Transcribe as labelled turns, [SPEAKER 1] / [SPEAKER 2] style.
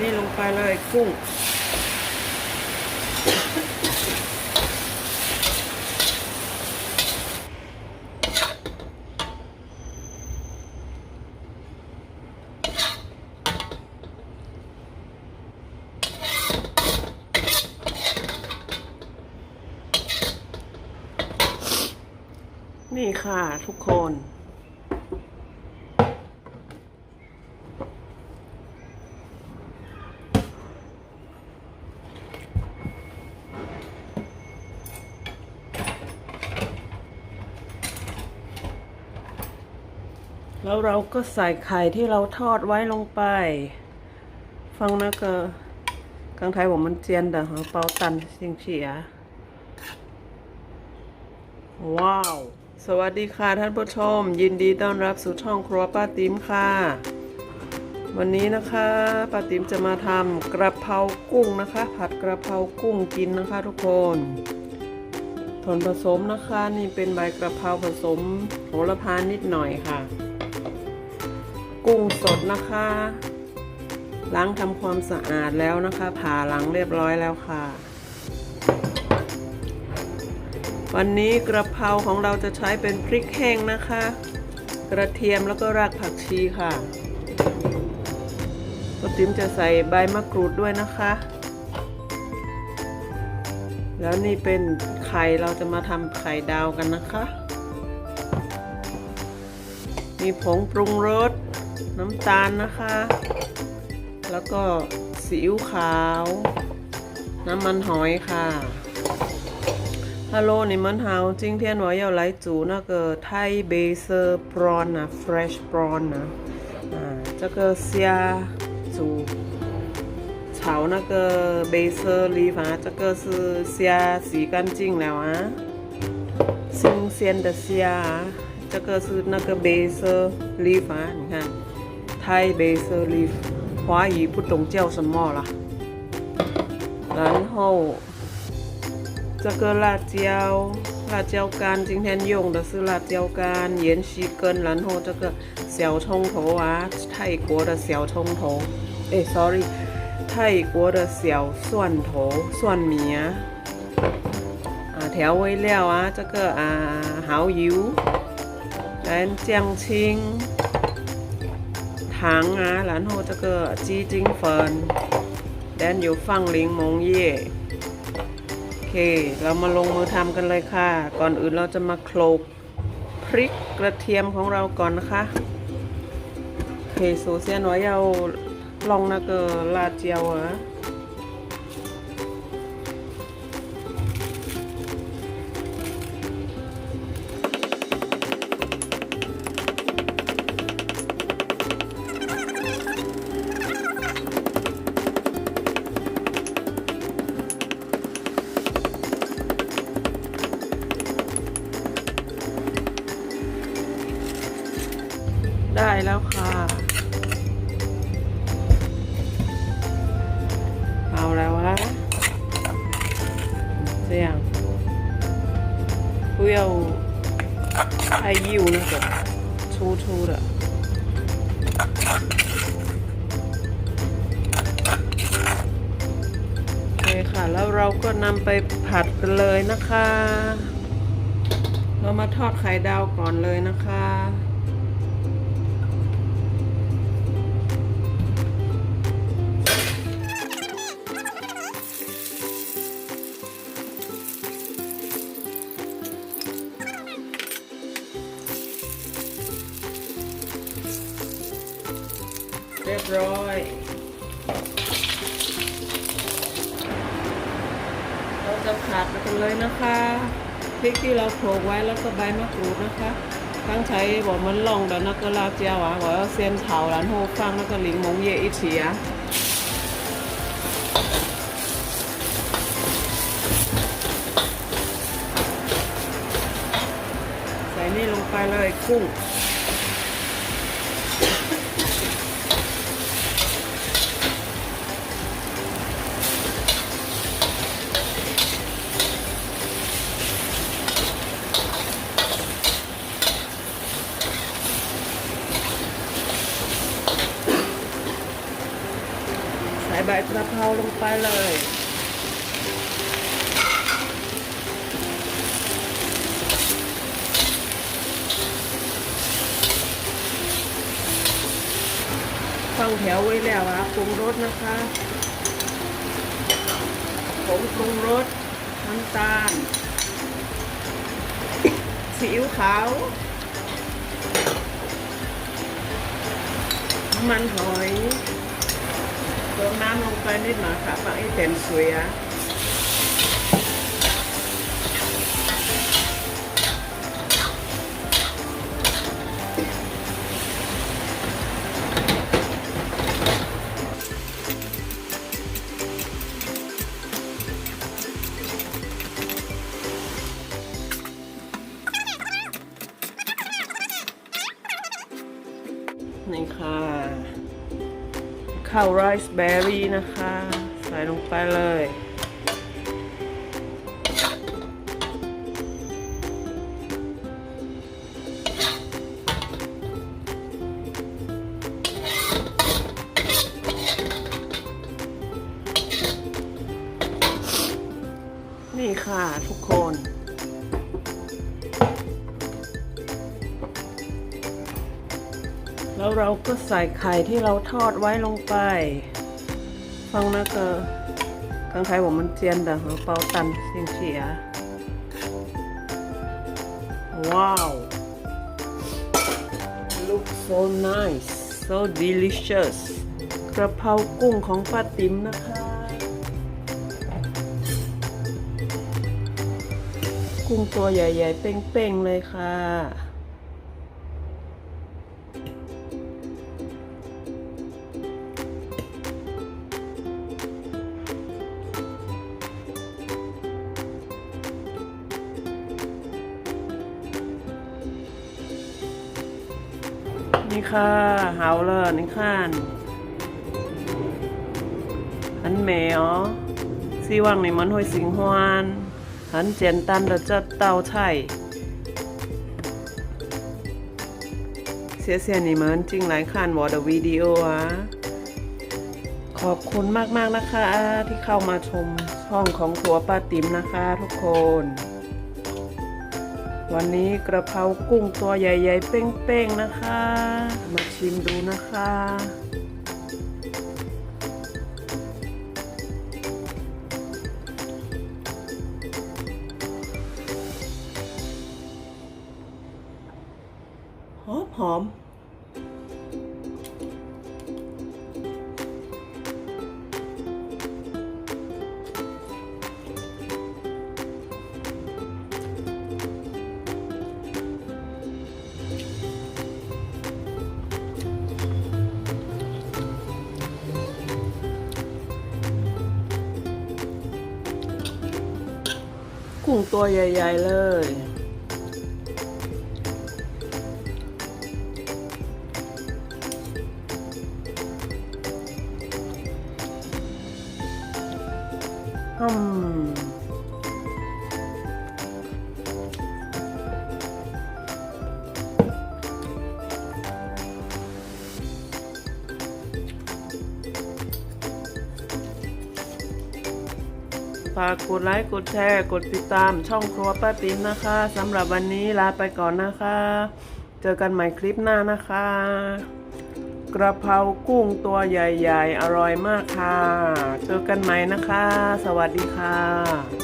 [SPEAKER 1] นี่ลงไปเลยกุ้ง นี่ค่ะทุกคน แล้วเราก็ใส่ไข่ที่เราทอดไว้ลงไป ฟังนะก็กังไทยบอกมันเจียนเด้อเปาตันเสียงเฉียว้าว สวัสดีค่ะท่านผู้ชม ยินดีต้อนรับสู่ช่องครัวป้าติ๋มค่ะ วันนี้นะคะป้าติ๋มจะมาทำกระเพรากุ้งนะคะ ผัดกระเพรากุ้งกินนะคะทุกคนส่วนผสมนะคะนี่เป็นใบกระเพราผสมโหระพานิดหน่อยค่ะ กุ้งสดนะคะ ล้างทำความสะอาดแล้วนะคะ ผ่าหลังเรียบร้อยแล้วค่ะ วันนี้กระเพราของเราจะใช้เป็นพริกแห้งนะคะ กระเทียมแล้วก็รากผักชีค่ะป้าติ๋มจะใส่ใบมะกรูดด้วยนะคะ แล้วนี่เป็นไข่เราจะมาทำไข่ดาวกันนะคะ มีผงปรุงรส น้ำตาลนะคะ แล้วก็ซีอิ๊วขาว น้ำมันหอยค่ะฮัลโหลนี่มันเฮาจิ้งเทียนวอยาไลจูนะเกอไทยเบเซอร์ปรอนนะเฟรชปรอนนะอ่าจะเกอเซียจูเฉานะเกอเบเซอร์ลีฟ้าจะเกอซื้อเซียสีกันจิ้งแล้วอะซึ่งเซียนเดเซียจะเกอซื้อนะเกอเบเซอร์ลีฟ้านี่ค่ะ 泰贝色 leaf，华语不懂叫什么了，然后。这个辣椒，辣椒干，今天用的是辣椒干、芫荽根，然后这个小葱头啊，泰国的小葱头，哎，sorry，泰国的小蒜头、蒜米啊，啊，调味料啊，这个啊蚝油，然后酱青， 糖啊，然后这个鸡精粉，然后有放柠檬叶。โอเค เรามาลงมือทำกันเลยค่ะ ก่อนอื่นเราจะมาโคลกพริกกระเทียมของเราก่อนนะคะโอเค首先我要弄那个辣椒啊ได้ แล้วค่ะ เอาแล้วฮะ这样不要太幼那个粗粗的โอเคค่ะ แล้วเราก็นำไปผัดกันเลยนะคะ เรามาทอดไข่ดาวก่อนเลยนะคะ เรียบร้อยเราจะผัดกันเลยนะคะพริกที่เราโขลกไว้แล้วก็ใบมะกรูดนะคะต้องใช้บอกมันลองดอนักก็ลาเจียวหวาบอกว่าเส้นเผาหลานโฮฟังแล้วก็หลิงมงเยอิเฉียใส่นี่ลงไปเลยกุ้ง ระเพราลงไปเลยฟังแถวไว้แล้วอะปรุงรสนะคะผงปรุงรสน้ำตาลซีอิ๊วขาวน้ำมันหอย เติมน้ำลงไปนิดหน่อยค่ะปากให้เต็มสวยอะนี่ค่ะ ข้าวไรซ์เบอร์รี่นะคะ ใส่ลงไปเลย นี่ค่ะทุก เราก็ใส่ไข่ที่เราทอดไว้ลงไปฟังนะเกอทางไทยผมมันเจียนแต่ของเปาตันเสียงเฉียว้าว look so nice so delicious กระเพรากุ้งของป้าติ๋มนะคะ กุ้งตัวใหญ่ ๆ เป้ง ๆ เลยค่ะ นี่ค่ะเฮาเลยนี่ค่ะอันแมวซีว่างในมันหอยสิงหวานอันเจนตันเราจะเตาไช่เสียเสียนี่มันจริงหลายคันวอดวิดีโออะขอบคุณมากๆนะคะที่เข้ามาชมช่องของถัวป้าติ๋มนะคะทุกคน วันนี้กระเพรากุ้งตัวใหญ่ ๆ เป้งๆนะคะ มาชิมดูนะคะ หอมหอม กุ้งตัวใหญ่ ๆ เลย ฝากกดไลค์กดแชร์ กดติดตามช่องครัวป้าติ๋มนะคะสำหรับวันนี้ลาไปก่อนนะคะ เจอกันใหม่คลิปหน้านะคะ กระเพรากุ้งตัวใหญ่ ๆ อร่อยมากค่ะ เจอกันใหม่นะคะ สวัสดีค่ะ